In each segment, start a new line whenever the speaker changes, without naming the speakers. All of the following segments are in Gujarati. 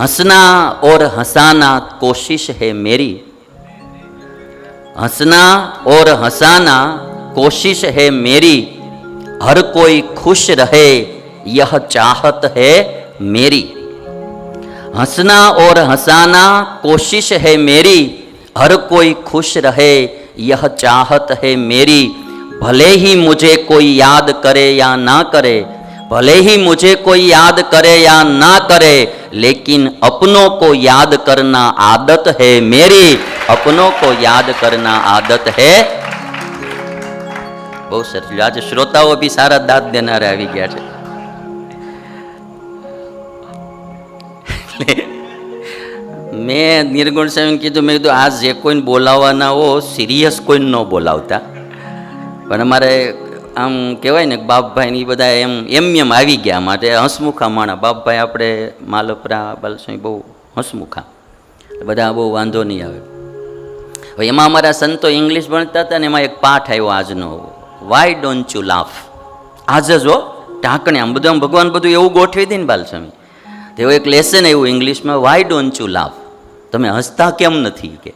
हंसना और हंसाना कोशिश है मेरी। हंसना और हंसाना कोशिश है मेरी। हर कोई खुश रहे, यह चाहत है मेरी। हंसना और हंसाना कोशिश है मेरी। हर कोई खुश रहे, यह चाहत है मेरी। भले ही मुझे कोई याद करे या ना करे भले ही मुझे कोई याद करे या ना करे लेकिन अपनों को याद करना आदत है मेरी अपनों को याद करना आदत है બહુ સરસ આજે શ્રોતાઓ બી સારા દાંત દેનારા આવી ગયા છે મેં નિર્ગુણ સ્વામીને કીધું મેં કીધું આ જે કોઈને બોલાવવાના હો સિરિયસ કોઈને ન બોલાવતા પણ અમારે આમ કહેવાય ને બાપભાઈ ને એ બધા એમ એમ એમ આવી ગયા માટે હસમુખા માણા. બાપભાઈ આપણે માલપરા, બાલસ્વામી બહુ હસમુખા. બધા બહુ વાંધો નહીં આવે. હવે એમાં અમારા સંતો ઇંગ્લિશ ભણતા હતા ને એમાં એક પાઠ આવ્યો આજનો. વાય ડોન્ટ યુ લાફ આજ જ હો, ઢાંકણે આમ બધું, આમ ભગવાન બધું એવું ગોઠવી દે ને બાલસ્વામી. તેઓ એક લેસન એવું ઇંગ્લિશમાં વાય ડોન્ટ યુ લાફ તમે હસતા કેમ નથી કે?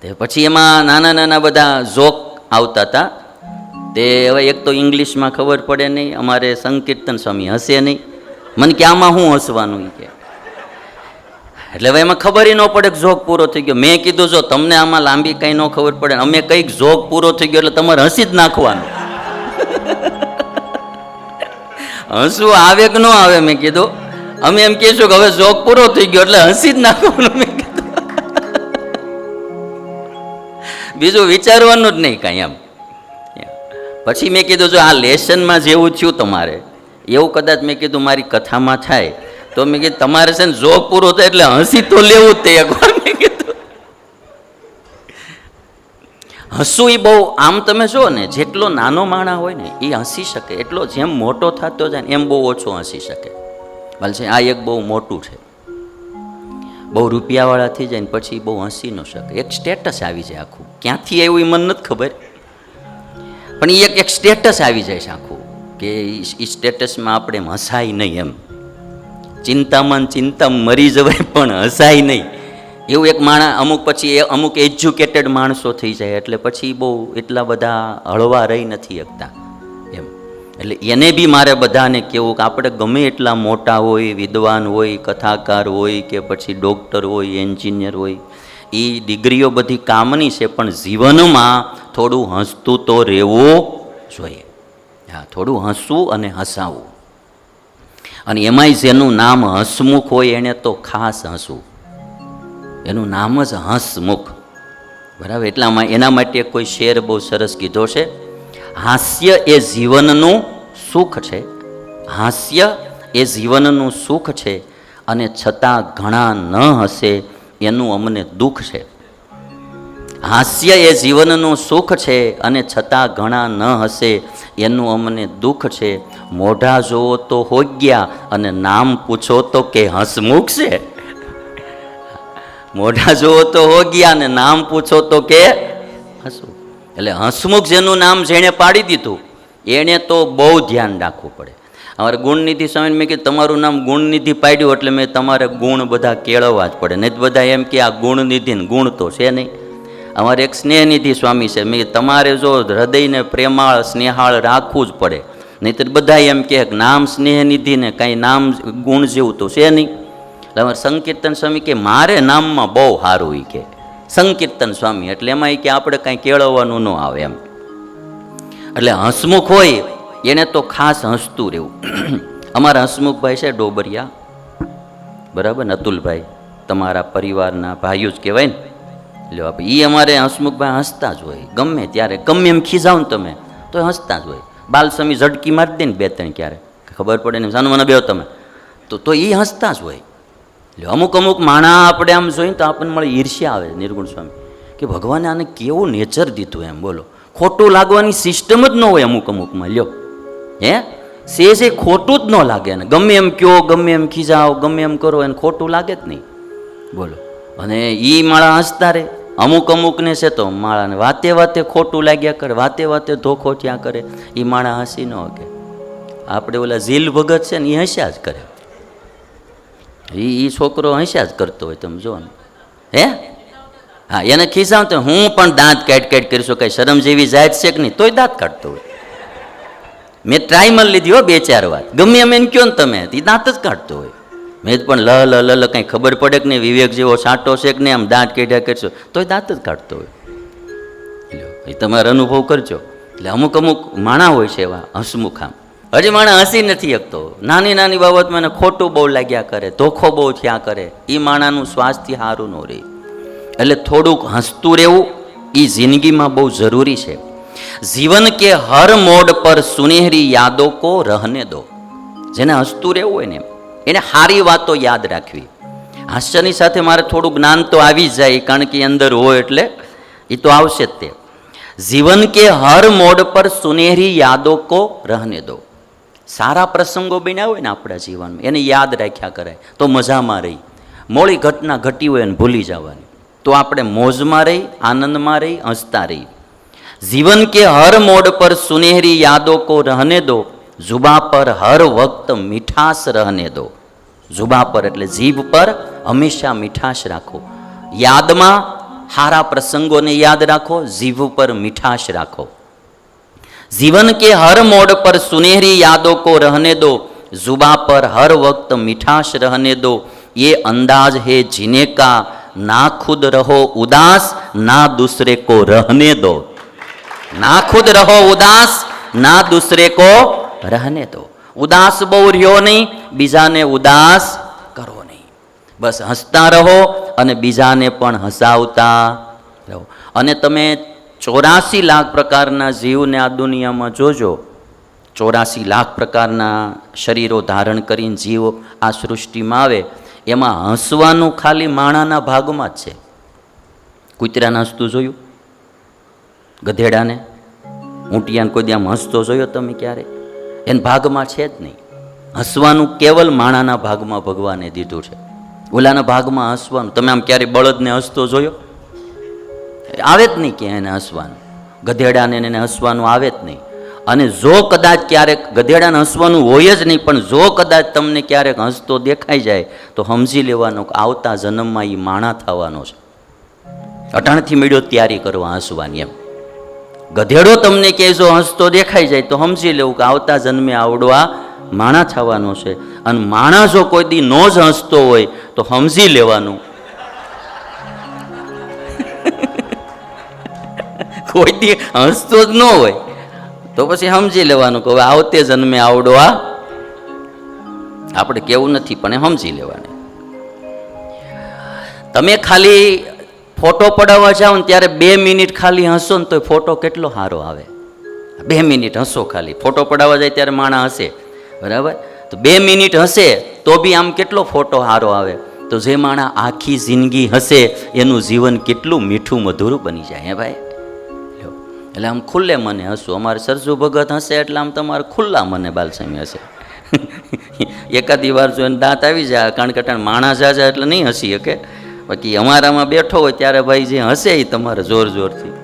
તે પછી એમાં નાના નાના બધા જોક આવતા હતા. તે હવે એક તો ઇંગ્લિશમાં ખબર પડે નહીં, અમારે સંકીર્તન સ્વામી હસે નહીં. મને કે આમાં શું હસવાનું કે. એટલે હવે એમાં ખબર ન પડે કે જોગ પૂરો થઈ ગયો. મેં કીધું, જો તમને આમાં લાંબી કંઈ ન ખબર પડે અમે કંઈક જોગ પૂરો થઈ ગયો, એટલે તમારે હસી જ નાખવાનું. હસવું આવે કે ન આવે, મેં કીધું. અમે એમ કહીશું કે હવે જોક પૂરો થઈ ગયો, એટલે હસી જ નાખવાનું, મેં કીધું. બીજું વિચારવાનું જ નહીં કાંઈ એમ. પછી મેં કીધું, જો આ લેસનમાં જેવું થયું તમારે, એવું કદાચ મેં કીધું મારી કથામાં થાય, તો મેં કીધું, તમારે છે ને જોગ પૂરો થાય એટલે હસી તો લેવું જ તે. એકવાર મેં કીધું. હસવું એ બહુ, આમ તમે જો ને, જેટલો નાનો માણા હોય ને એ હસી શકે. એટલો જેમ મોટો થતો જાય ને, એમ બહુ ઓછો હસી શકે. ભલે છે, આ એક બહુ મોટું છે. બહુ રૂપિયાવાળા થઈ જાય ને, પછી બહુ હસી ન શકે. એક સ્ટેટસ આવી જાય આખું. ક્યાંથી આવ્યું એ મને નથી ખબર. પણ એ એક એક સ્ટેટસ આવી જાય છે આખું, કે એ સ્ટેટસમાં આપણે હસાય નહીં એમ. ચિંતામાં ચિંતા મરી જવાય પણ હસાય નહીં. એવું એક માણસ અમુક પછી એ અમુક એજ્યુકેટેડ માણસો થઈ જાય, એટલે પછી બહુ એટલા બધા હળવા રહી નથી શકતા એમ. એટલે એને બી મારે બધાને કહેવું કે આપણે ગમે એટલા મોટા હોય, વિદ્વાન હોય, કથાકાર હોય કે પછી ડૉક્ટર હોય એન્જિનિયર હોય એ ડિગ્રીઓ બધી કામની છે, પણ જીવનમાં થોડું હસતું તો રહેવું જોઈએ. હા, થોડું હસવું અને હસાવવું. અને એમાંય જેનું નામ હસમુખ હોય, એને તો ખાસ હસવું. એનું નામ જ હસમુખ. બરાબર? એટલામાં એના માટે કોઈ શેર બહુ સરસ કીધો છે. હાસ્ય એ જીવનનું સુખ છે. હાસ્ય એ જીવનનું સુખ છે. અને છતાં ઘણા ન હશે એનું અમને દુઃખ છે. હાસ્ય એ જીવનનું સુખ છે અને છતાં ઘણા ન હશે એનું અમને દુઃખ છે. મોઢા જોવો તો હોગ્યા અને નામ પૂછો તો કે હસમુખ છે. મોઢા જોવો તો હોગ્યા અને નામ પૂછો તો કે હસવું એટલે હસમુખ જેનું નામ જેણે પાડી દીધું, એણે તો બહુ ધ્યાન રાખવું પડે. અમારે ગુણનિધિ સ્વામીને મેં કીધું, તમારું નામ ગુણનિધિ પાડ્યું એટલે મેં તમારે ગુણ બધા કેળવવા જ પડે. નહીં તો બધા એમ કે આ ગુણનિધિ ગુણ તો છે નહીં. અમારે એક સ્નેહનિધિ સ્વામી છે. મેં તમારે જો હૃદયને પ્રેમાળ, સ્નેહાળ રાખવું જ પડે. નહીંતર બધા એમ કહે કે નામ સ્નેહનિધિ ને કાંઈ નામ ગુણ જેવું તો છે નહીં. એટલે અમારે સંકીર્તન સ્વામી કે મારે નામમાં બહુ સારું એ કે. સંકીર્તન સ્વામી. એટલે એમાં એ કે આપણે કાંઈ કેળવવાનું ન આવે એમ. એટલે હસમુખ હોય એને તો ખાસ હસતું રહેવું. અમારા હસમુખભાઈ છે ડોબરિયા. બરાબર ને? અતુલભાઈ. તમારા પરિવારના ભાઈઓ જ કહેવાય ને. એટલે આપણે. એ અમારે હસમુખભાઈ હસતા જ હોય. ગમે ત્યારે. ગમે એમ ખીજાવ ને તમે, તો હસતા જ હોય. બાલસમી ઝડકી મારી દે ને બે ત્રણ ક્યારે. ખબર પડે ને સાનું મને બેહો તમે. તો તો એ હસતા જ હોય. એટલે અમુક અમુક માણા આપણે આમ જોઈએ તો આપણને મળે ઈર્ષ્યા આવે નિર્ગુણ સ્વામી. કે ભગવાને આને કેવું નેચર દીધું એમ, બોલો. ખોટું લાગવાની સિસ્ટમ જ ન હોય અમુક અમુકમાં, લ્યો. હે? સે સે ખોટું જ ન લાગે ને. ગમે એમ કયો ગમે એમ ખીજાઓ, ગમે એમ કરો, એને ખોટું લાગે જ નહીં. બોલો. અને એ માળા હસતા રે. અમુક અમુકને છે તો માળાને વાતે વાતે ખોટું લાગ્યા કરે, વાતે વાતે ધોખો થયા કરે. એ માળા હસી ન હકે. આપણે ઓલા ઝીલ ભગત છે ને એ હસ્યા જ કરે. એ એ છોકરો હસ્યા જ કરતો હોય, તમે જો ને. હે? હા, એને ખિસ્સામાં તો હું પણ દાંત કાઢ કાઢ કરીશું કઈ શરમ જેવી જાત છે કે નહીં? તોય દાંત કાઢતો હોય. મેં ટ્રાયમલ લીધી હો બે ચાર વાર. ગમે એમ એને કયો ને તમે એ દાંત જ કાઢતો હોય. મેં પણ લ લ લ લ, કંઈ ખબર પડે કે નહીં, વિવેક જેવો છાંટો છે કે નહીં, આમ દાંત કાઢ્યા કરશો એ દાંત જ કાઢતો હોય. એ તમારો અનુભવ કરજો. એટલે અમુક અમુક માણા હોય છે એવા, હસમુખ આમ. હજી માણા હસી નથી શકતો. નાની નાની બાબતમાં એને ખોટું બહુ લાગ્યા કરે, ધોખો બહુ થયા કરે. એ માણાનું સ્વાસ્થ્ય સારું ન રહે. એટલે થોડુંક હસતું રહેવું એ જિંદગીમાં બહુ જરૂરી છે. જીવન કે હર મોડ પર સુનેહરી યાદો કો રહને દો. જેને હસતું રહેવું હોય ને એને સારી વાતો યાદ રાખવી. હાસ્યની સાથે મારે થોડું જ્ઞાન તો આવી જ જાય, કારણ કે અંદર હોય એટલે એ તો આવશે જ તે. જીવન કે હર મોડ પર સુનેહરી યાદો કો રહને દો. સારા પ્રસંગો બન્યા હોય ને આપણા જીવનમાં, એને યાદ રાખ્યા કરાય તો મજામાં રહી. મોડી ઘટના ઘટી હોય એને ભૂલી જવાની. તો આપણે મોજમાં રહી, આનંદમાં રહી, હસતા રહી. જીવન કે હર મોડ પર સુનેહરી યાદો કો રહને દો જુબા પર હર વક્ત મીઠાશ રહને દો જુબા પર એટલે જીભ પર હંમેશા મીઠાશ રાખો યાદમાં સારા પ્રસંગોને યાદ રાખો જીભ પર મીઠાશ રાખો जीवन के हर मोड़ पर सुनहरी यादों को रहने दो जुबा पर हर वक्त मिठास रहने दो ये अंदाज है जीने का ना खुद रहो उदास ना दूसरे को रहने दो ના ખુદ રહો ઉદાસ, ના દુસરે કો રહને તો. ઉદાસ બહુ રહ્યો નહીં, બીજાને ઉદાસ કરો નહીં. બસ હસતા રહો અને બીજાને પણ હસાવતા રહો. અને તમે ચોરાસી લાખ પ્રકારના જીવને આ દુનિયામાં જોજો. ચોરાસી લાખ પ્રકારના શરીરો ધારણ કરીને જીવ આ સૃષ્ટિમાં આવે. એમાં હસવાનું ખાલી માણાના ભાગમાં જ છે. કૂતરાના હસતું જોયું? ગધેડાને? ઊંટિયાને કોઈ ત્યાં હસતો જોયો તમે ક્યારે? એને ભાગમાં છે જ નહીં. હસવાનું કેવલ માણાના ભાગમાં ભગવાને દીધું છે. ઓલાના ભાગમાં હસવાનું. તમે આમ ક્યારે બળદને હસતો જોયો? આવે જ નહીં કે એને હસવાનું. ગધેડાને એને હસવાનું આવે જ નહીં. અને જો કદાચ ક્યારેક ગધેડાને હસવાનું હોય જ નહીં, પણ જો કદાચ તમને ક્યારેક હસતો દેખાઈ જાય, તો સમજી લેવાનો કે આવતા જન્મમાં એ માણા થવાનો છે. અટાણથી મળ્યો તૈયારી કરવા હસવાની એમ. ગધેડો તમને કે જો હસતો દેખાઈ જાય, તો સમજી લેવું કે આવતા જન્મે આવડવા માણા થવાનો છે. અને માણસો કોઈ દી નો જ હસતો હોય, તો સમજી લેવાનું. કોઈ દી હસતો જ ન હોય, તો પછી સમજી લેવાનું કે હવે આવતે જન્મે આવડવા. આપણે કેવું નથી, પણ સમજી લેવાનું. તમે ખાલી ફોટો પડાવવા જાઓ ને ત્યારે બે મિનિટ ખાલી હસો ને તો ફોટો કેટલો સારો આવે. બે મિનિટ હસો ખાલી. ફોટો પડાવવા જાય ત્યારે માણા હસે બરાબર? તો બે મિનિટ હશે તો બી આમ કેટલો ફોટો સારો આવે. તો જે માણા આખી જિંદગી હશે એનું જીવન કેટલું મીઠું મધુરું બની જાય હે ભાઈ? એટલે આમ ખુલ્લે મને હસું. અમારે સરસુ ભગત હશે એટલે આમ તમારે ખુલ્લા મને બાલસમી હશે. એકાદી વાર જો એને દાંત આવી જાય, કારણ કે માણસ જાજા એટલે નહીં હસી શકે. બાકી અમારામાં બેઠો હોય ત્યારે ભાઈ જે હશે એ તમારે જોર જોરથી.